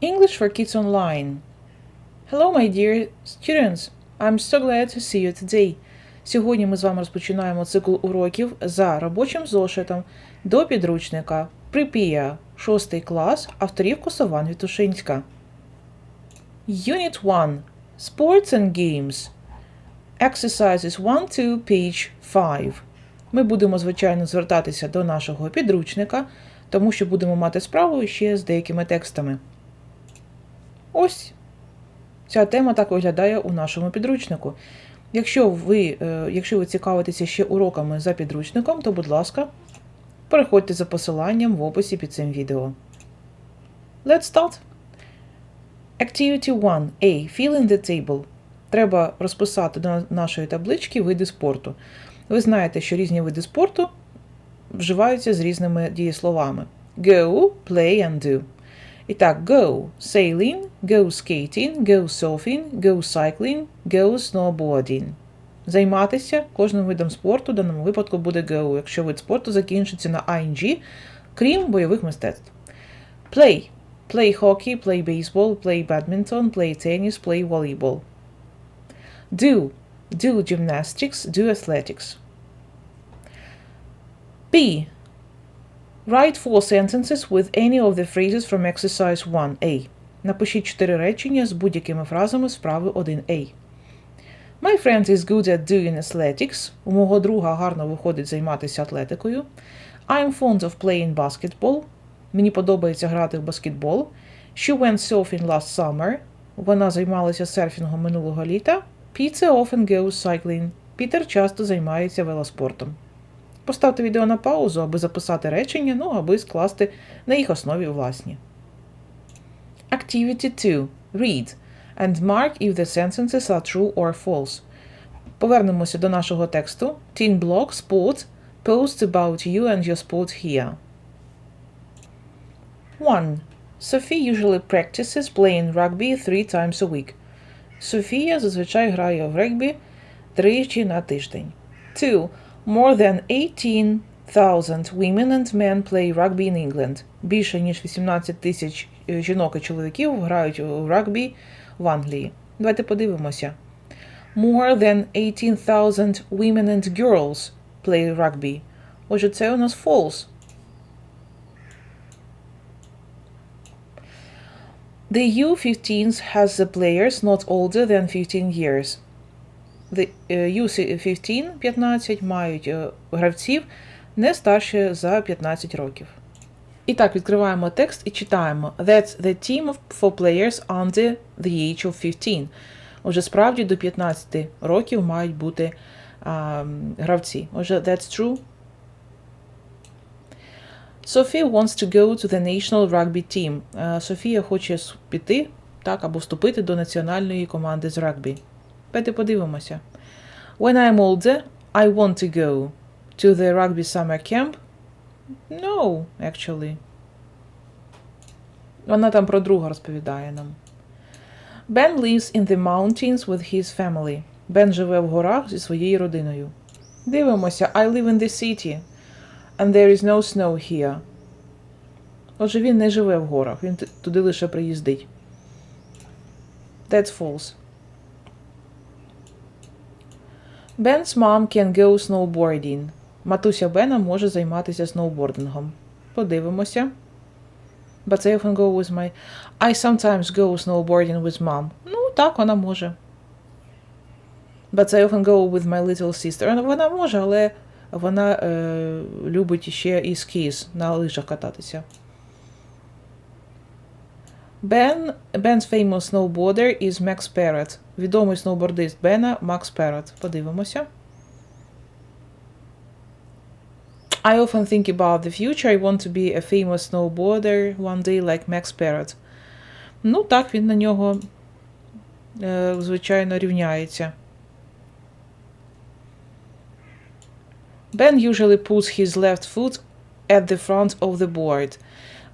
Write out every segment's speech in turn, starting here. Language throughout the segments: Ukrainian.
English for Kids Online. Hello, my dear students. I'm so glad to see you today. Сьогодні ми з вами розпочинаємо цикл уроків за робочим зошитом до підручника Prepare 6 клас авторів Косован Вітушинська. Unit 1. Sports and Games. Exercises 1-2, page 5. Ми будемо, звичайно, звертатися до нашого підручника, тому що будемо мати справу ще з деякими текстами. Ось ця тема так виглядає у нашому підручнику. Якщо ви, е, якщо ви цікавитеся ще уроками за підручником, то, будь ласка, переходьте за посиланням в описі під цим відео. Let's start. Activity 1. A. Fill in the table. Треба розписати до нашої таблички види спорту. Ви знаєте, що різні види спорту вживаються з різними дієсловами. Go, play and do. І так, go sailing, go skating, go surfing, go cycling, go snowboarding. Займатися кожним видом спорту, в даному випадку буде go, якщо вид спорту закінчиться на ing, крім бойових мистецтв. Play. Play hockey, play baseball, play badminton, play tennis, play volleyball. Do. Do gymnastics, do athletics. B. Write four sentences with any of the phrases from exercise 1A. Напишіть чотири речення з будь-якими фразами справи 1A. My friend is good at doing athletics. У мого друга гарно виходить займатися атлетикою. I'm fond of playing basketball. Мені подобається грати в баскетбол. She went surfing last summer. Вона займалася серфінгом минулого літа. Peter often goes cycling. Пітер часто займається велоспортом. Поставте відео на паузу, аби записати речення, ну аби скласти на їх основі власні. Activity 2. Read. And mark if the sentences are true or false. Повернемося до нашого тексту. Teen blog sport posts about you and your sport here. 1. Sophie usually practices playing rugby three times a week. Софія зазвичай грає в регбі тричі на тиждень. 2. More than 18,000 women and men play rugby in England. Більше ніж 18 тисяч жінок і чоловіків грають у регбі в Англії. Давайте подивимося. More than 18,000 women and girls play rugby. Отже, це у нас false. The U15 has the players not older than 15 years. The U15 15 мають гравців не старше за 15 років. І так, відкриваємо текст і читаємо That's the team for players under the age of 15. Отже, справді до 15 років мають бути а, гравці. Отже, that's true. Sophia wants to go to the national rugby team. Софія хоче піти так, або вступити до національної команди з регбі. Давайте подивимося. When I'm older, I want to go to the rugby summer camp. No, actually. Вона там про друга розповідає нам. Ben lives in the mountains with his family. Бен живе в горах зі своєю родиною. Дивимося. I live in the city. And there is no snow here. Отже, він не живе в горах, він туди лише приїздить. That's false. Ben's mom can go snowboarding. Матуся Бена може займатися сноубордингом. Подивимося. But I often go with my... I sometimes go snowboarding with mom. Ну, так, вона може. But I often go with my little sister. Вона може, але вона е, любить ще і скіз на лижах кататися. Ben, Ben's famous snowboarder is Max Parrott. Відомий сноубордист Бена Макс Parrott. Подивимося. I often think about the future. I want to be a famous snowboarder one day like Max Parrott. Ну, так, він на нього, е, звичайно, рівняється. Ben usually puts his left foot at the front of the board.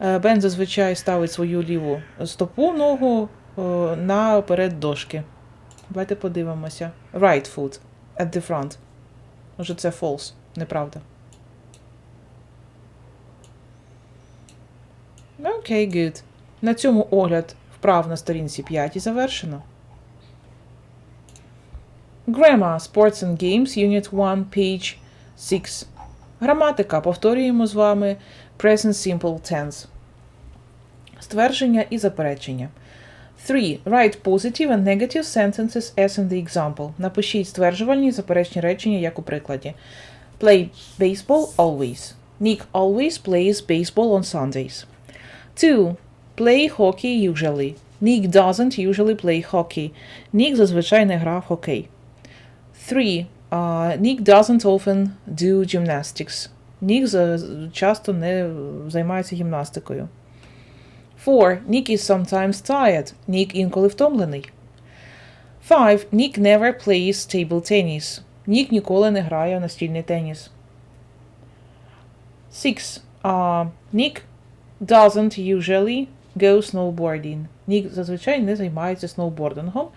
Бен зазвичай ставить свою ліву стопу ногу наперед дошки. Давайте подивимося. Right foot at the front. Може, це false, неправда. Окей, okay, good. На цьому огляд вправ на сторінці 5 завершено. Grammar, Sports and Games, Unit 1, page 6. Граматика. Повторюємо з вами Present Simple Tense. Ствердження і заперечення. 3. Write positive and negative sentences as in the example. Напишіть стверджувальні і заперечні речення, як у прикладі. Play baseball always. Nick always plays baseball on Sundays. 2. Play hockey usually. Nick doesn't usually play hockey. Nick зазвичай не грав в хокей. 3. Uh, Nick doesn't often do gymnastics. За- часто не займається гімнастикою. 4. Nick is sometimes tired. Nick інколи втомлений. 5. Nick never plays table tennis. Nick ніколи не грає в настільний теніс. 6. Uh, Nick doesn't usually go snowboarding. Nick зазвичай не займається сноубордингом.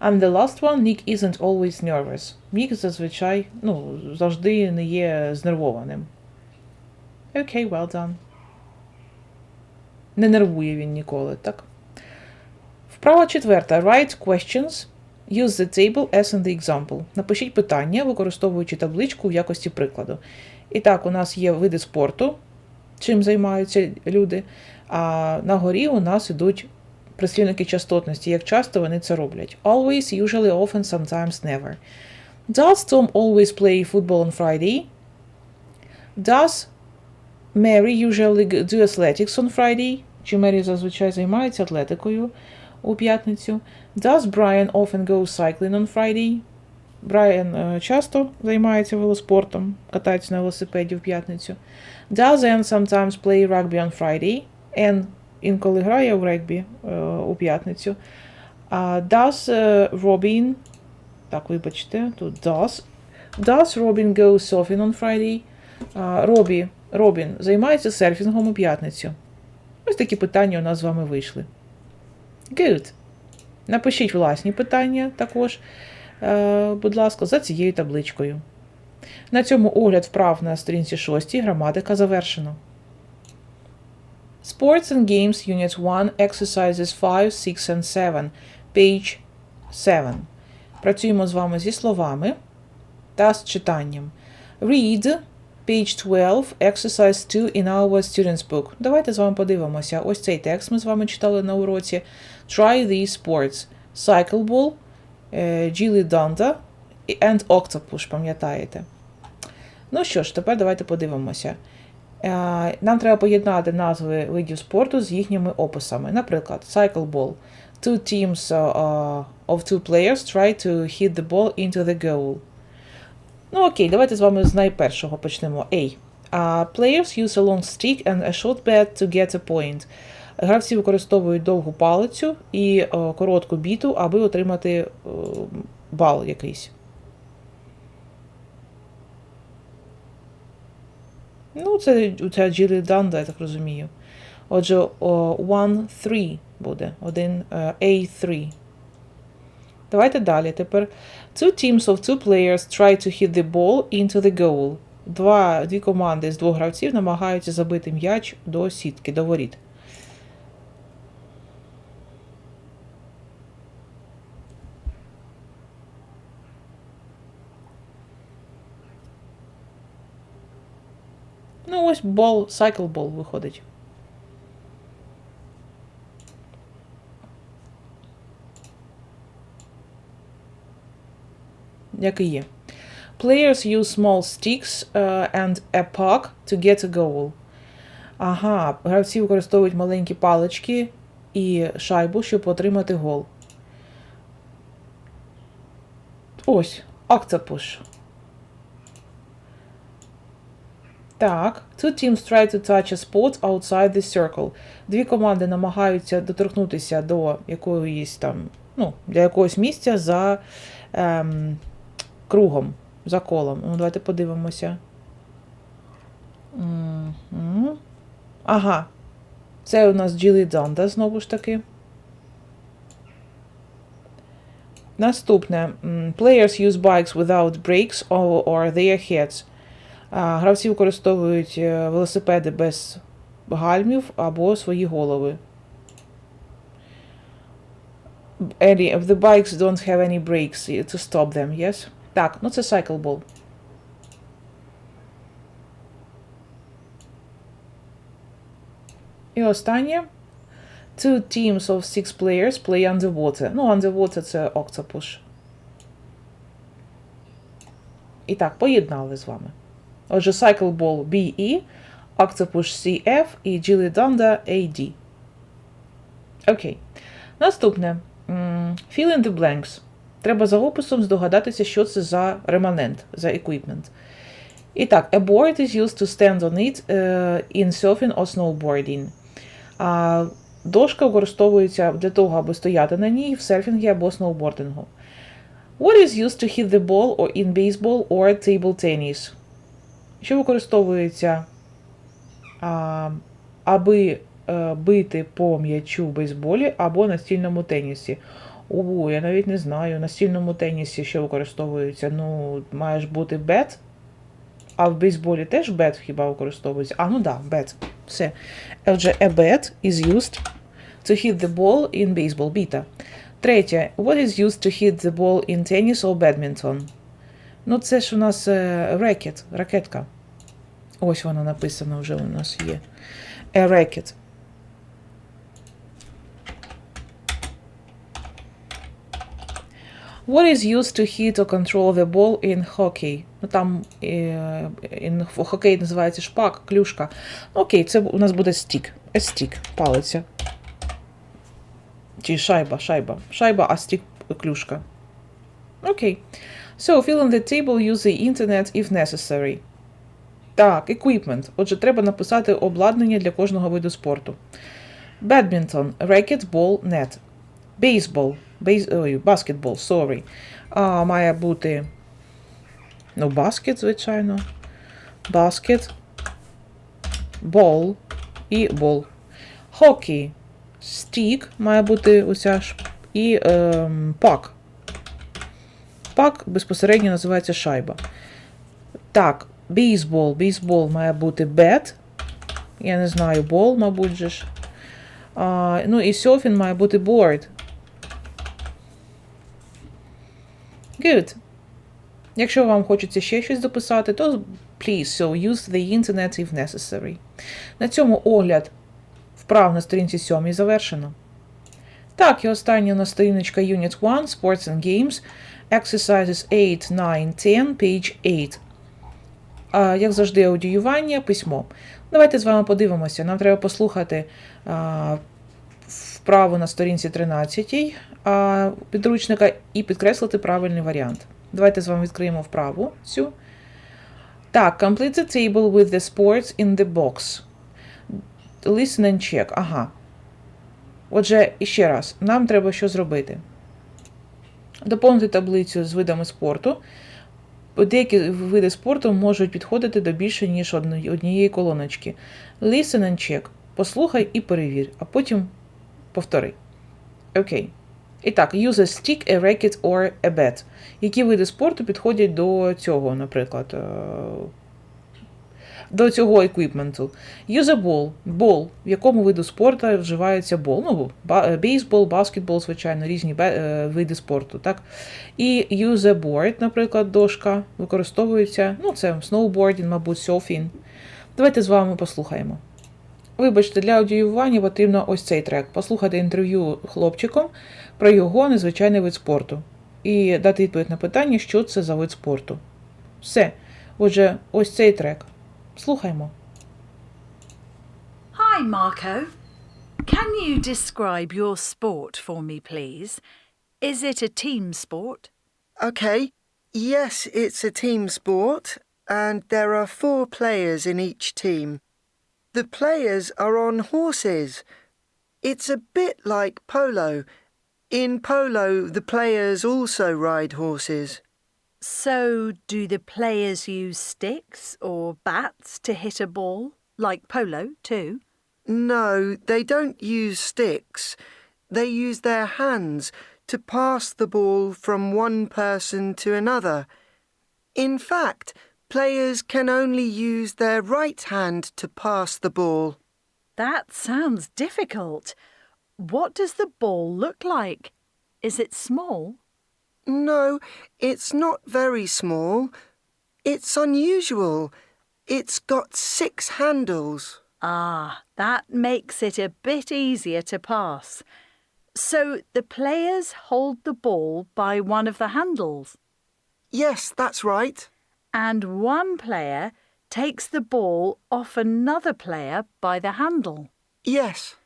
And the last one, Nick isn't always nervous. Nick зазвичай, ну, завжди не є знервованим. Окей, okay, well done. Не нервує він ніколи, так? Вправа четверта. Write questions. Use the table as in the example. Напишіть питання, використовуючи табличку в якості прикладу. І так, у нас є види спорту, чим займаються люди. А на горі у нас ідуть прислівники частотності, як часто вони це роблять. Always, usually, often, sometimes, never. Does Tom always play football on Friday? Does Mary usually do athletics on Friday? Чи Мері зазвичай займається атлетикою у п'ятницю? Does Brian often go cycling on Friday? Брайан е, часто займається велоспортом, катається на велосипеді в п'ятницю. Does Anne sometimes play rugby on Friday? Anne інколи грає в регбі е, у п'ятницю. Does е, Robin, так, вибачте, тут does. Does Robin go surfing on Friday? Робі, Робін займається серфінгом у п'ятницю. Ось такі питання у нас з вами вийшли. Good. Напишіть власні питання також, е, будь ласка, за цією табличкою. На цьому огляд вправ на сторінці 6 граматика завершено. Sports and Games Unit 1 Exercises 5, 6 and 7. Page 7. Працюємо з вами зі словами та з читанням. Read Page 12, exercise 2 in our student's book. Давайте з вами подивимося. Ось цей текст ми з вами читали на уроці. Try these sports. Cycleball, е, Gilly Danda and Octopus, пам'ятаєте? Ну що ж, тепер давайте подивимося. Е, Нам треба поєднати назви видів спорту з їхніми описами. Наприклад, Cycleball. Two teams uh, of two players try to hit the ball into the goal. Ну окей, давайте з вами з найпершого почнемо. A. Uh, players use a long stick and a short bat to get a point. Гравці використовують довгу палицю і е, коротку біту, аби отримати е, бал якийсь. Ну, це це Джилі Данда, я так розумію. Отже, 1-3 буде. Один е, A3. Давайте далі. Тепер two teams of two players try to hit the ball into the goal. Два, дві команди з двох гравців намагаються забити м'яч до сітки, до воріт. Ну, ось бол, cycle ball виходить. Як і є. Players use small sticks uh, and a puck to get a goal. Ага, гравці використовують маленькі палички і шайбу, щоб отримати гол. Ось, octopus. Так, two teams try to touch a spot outside the circle. Дві команди намагаються доторкнутися до якоїсь там, ну, для якогось місця за ем, кругом, за колом. Ну, давайте подивимося. Ага. Це у нас Джилі Данда, знову ж таки. Наступне. Players use bikes without brakes or, their heads. Гравці використовують е, велосипеди без гальмів або свої голови. the bikes don't have any brakes to stop them, yes? Так, ну це cycle ball. І останнє. Two teams of six players play underwater. Ну, underwater це octopus. І так, поєднали з вами. Отже, Cycle Ball BE, Octopus CF і Gilly AD. Окей. Наступне. Fill in the blanks. Треба за описом здогадатися, що це за реманент, за equipment. І так, a board is used to stand on it uh, in surfing or snowboarding. А дошка використовується для того, аби стояти на ній в серфінгі або сноубордингу. What is used to hit the ball or in baseball or table tennis? Що використовується, а, аби а, бити по м'ячу в бейсболі або настільному тенісі? О, я навіть не знаю. На стільному тенісі що використовується? Ну, маєш бути бет. А в бейсболі теж бет хіба використовується? А, ну да, бет. Все. Отже, a bet is used to hit the ball in baseball. Біта. Третє. What is used to hit the ball in tennis or badminton? Ну, це ж у нас рекет, ракетка. Ось вона написана вже у нас є. A racket. What is used to hit or control the ball in hockey? Ну там in, хокей називається шпак, клюшка. Окей, це у нас буде stick. A stick, палиця. Чи шайба, шайба. Шайба, а stick клюшка. Окей. So, fill in the table, use the internet if necessary. Так, equipment. Отже, треба написати обладнання для кожного виду спорту. Badminton, racket, ball, net. Baseball, бейс, ой, basketball, sorry. А, Має бути. Ну, баскет, звичайно. Баскет. Ball і ball. Hockey. Stick має бути оця ж. І ем, пак. Пак безпосередньо називається шайба. Так, бейсбол. Бейсбол має бути бет. Я не знаю, бол, мабуть же ж. А, Ну і серфінг має бути board. Good. Якщо вам хочеться ще щось дописати, то please, so use the internet if necessary. На цьому огляд вправ на сторінці 7 завершено. Так, і остання на сторіночка Unit 1 Sports and Games. Exercises 8, 9, 10, page 8. А, Як завжди, аудіювання, письмо. Давайте з вами подивимося. Нам треба послухати а, вправу на сторінці 13 а, підручника і підкреслити правильний варіант. Давайте з вами відкриємо вправу цю. Так, complete the table with the sports in the box. Listen and check. Ага. Отже, іще раз, нам треба що зробити? Доповнити таблицю з видами спорту. Деякі види спорту можуть підходити до більше, ніж однієї колоночки. Listen and check. Послухай і перевір, а потім повтори. Окей. І так, use a stick, a racket or a bat. Які види спорту підходять до цього, наприклад, до цього еквіпменту. Use a ball. Ball. В якому виду спорту вживається бол. Ну, бейсбол, баскетбол, звичайно, різні види спорту. так? І use a board, наприклад, дошка, використовується. Ну, це сноубордінг, мабуть, серфінг. Давайте з вами послухаємо. Вибачте, для аудіювання потрібно ось цей трек. Послухати інтерв'ю хлопчиком про його незвичайний вид спорту. І дати відповідь на питання, що це за вид спорту. Все. Отже, ось цей трек. Слухаймо. Hi, Marco. Can you describe your sport for me, please? Is it a team sport? Okay. Yes, it's a team sport, and there are four players in each team. The players are on horses. It's a bit like polo. In polo, the players also ride horses. So, do the players use sticks or bats to hit a ball, like polo, too? No, they don't use sticks. They use their hands to pass the ball from one person to another. In fact, players can only use their right hand to pass the ball. That sounds difficult. What does the ball look like? Is it small? No, it's not very small. It's unusual. It's got six handles. Ah, that makes it a bit easier to pass. So the players hold the ball by one of the handles, Yes, that's right. And one player takes the ball off another player by the handle. Yes.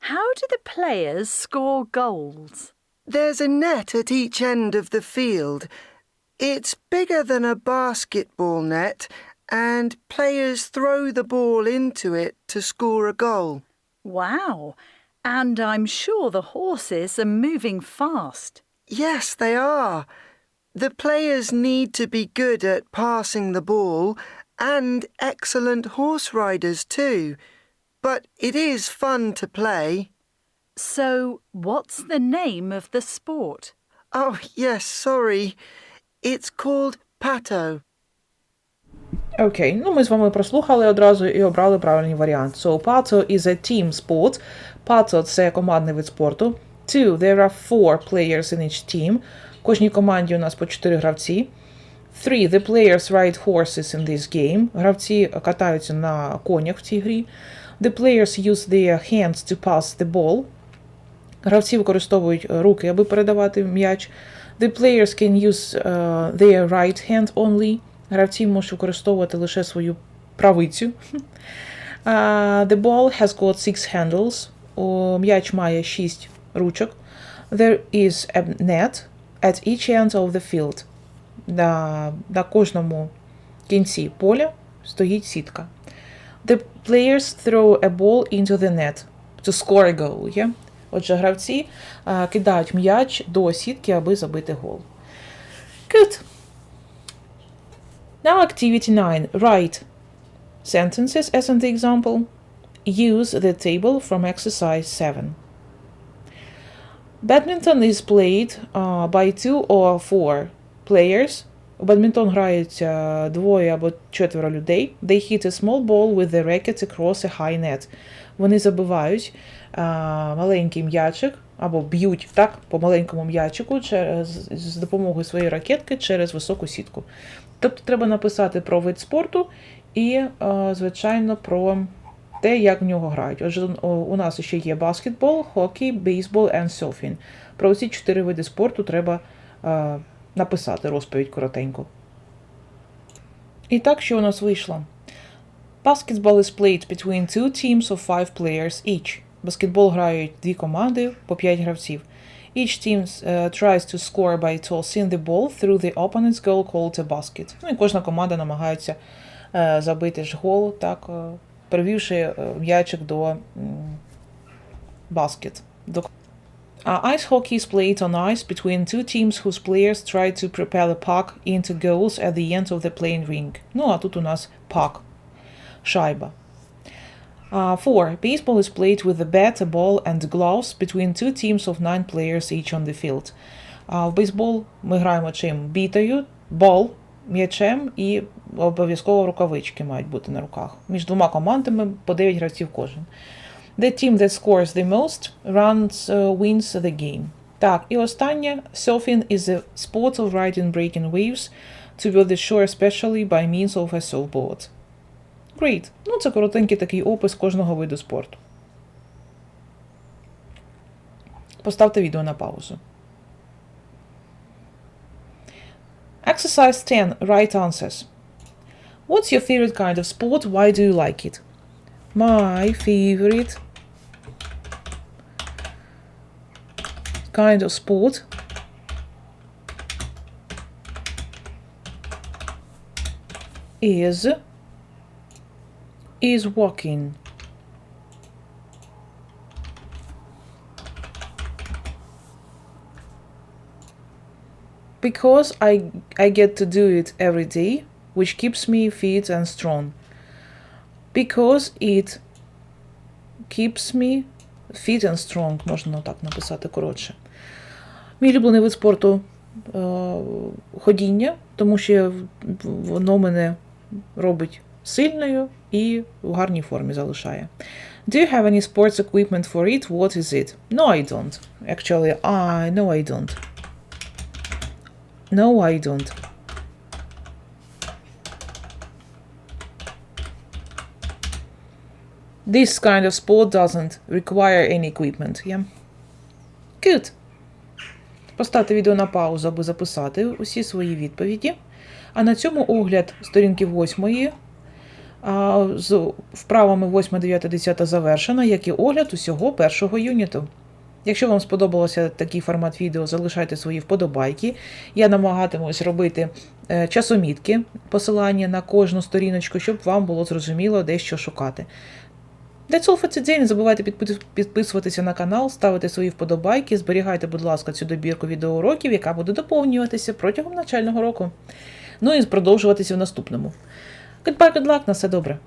How do the players score goals? There's a net at each end of the field. It's bigger than a basketball net, and players throw the ball into it to score a goal. Wow! And I'm sure the horses are moving fast. Yes, they are. The players need to be good at passing the ball and excellent horse riders too. But it is fun to play. So, what's the name of the sport? Oh, yes, sorry. It's called Pato. Окей, ну ми з вами прослухали одразу і обрали правильний варіант. So, pato is a team sport. Pato – це командний вид спорту. Two, there are four players in each team. Кожній команді у нас по 4 гравці. Three, the players ride horses in this game. Гравці катаються на конях в цій грі. The players use their hands to pass the ball. Гравці використовують руки, аби передавати м'яч. The players can use uh, their right hand only. Гравці можуть використовувати лише свою правицю. Uh, the ball has got six handles. М'яч має шість ручок. There is a net at each end of the field. На, на кожному кінці поля стоїть сітка. The players throw a ball into the net to score a goal. Yeah? Отже, гравці а, кидають м'яч до сітки, аби забити гол. Good. Now activity 9. Write sentences as an example. Use the table from exercise 7. Badminton is played uh, by two or four players. У бадмінтон грають е, двоє або четверо людей. They hit a small ball with the racket across a high net. Вони забивають е, маленький м'ячик або б'ють так по маленькому м'ячику через, з допомогою своєї ракетки через високу сітку. Тобто треба написати про вид спорту і, е, звичайно, про те, як в нього грають. Отже, у- нас ще є баскетбол, хокей, бейсбол і серфінг. Про ці чотири види спорту треба е, написати розповідь коротенько. І так, що у нас вийшло? Basketball is played between two teams of five players each. Баскетбол грають дві команди по 5 гравців. Each team uh, tries to score by tossing the ball through the opponent's goal called a basket. Ну і кожна команда намагається е, забити ж гол, так, е, привівши е, м'ячик до м, баскет. До... Uh, ice hockey is played on ice between two teams whose players try to propel a puck into goals at the end of the playing ring. Ну, а тут у нас puck. Шайба. Uh, four. Baseball is played with a bat, a ball, and gloves between two teams of nine players each on the field. Uh, в бейсбол ми граємо чим? Бітою, бол, м'ячем і обов'язково рукавички мають бути на руках. Між двома командами по 9 гравців кожен. The team that scores the most runs uh, wins the game. Так, і останнє. Surfing is a sport of riding breaking waves toward the shore especially by means of a surfboard. Great. Ну, це коротенький такий опис кожного виду спорту. Поставте відео на паузу. Exercise 10. Right answers. What's your favorite kind of sport? Why do you like it? My favorite kind of sport is is walking. Because I I get to do it every day, which keeps me fit and strong. Because it keeps me fit and strong, можна так написати коротше. Мій улюблений вид спорту е, ходіння, тому що воно мене робить сильною і в гарній формі залишає. Do you have any sports equipment for it? What is it? No, I don't. Actually, I no, I don't. No, I don't. This kind of sport doesn't require any equipment. Yeah. Good. Поставте відео на паузу, аби записати усі свої відповіді. А на цьому огляд сторінки 8 з вправами 8, 9, 10 завершено, як і огляд усього першого юніту. Якщо вам сподобався такий формат відео, залишайте свої вподобайки. Я намагатимусь робити е, часомітки, посилання на кожну сторіночку, щоб вам було зрозуміло, де що шукати. That's all for today. Не забувайте підписуватися на канал, ставити свої вподобайки, зберігайте, будь ласка, цю добірку відеоуроків, яка буде доповнюватися протягом навчального року. Ну і продовжуватися в наступному. Goodbye, good luck, на все добре.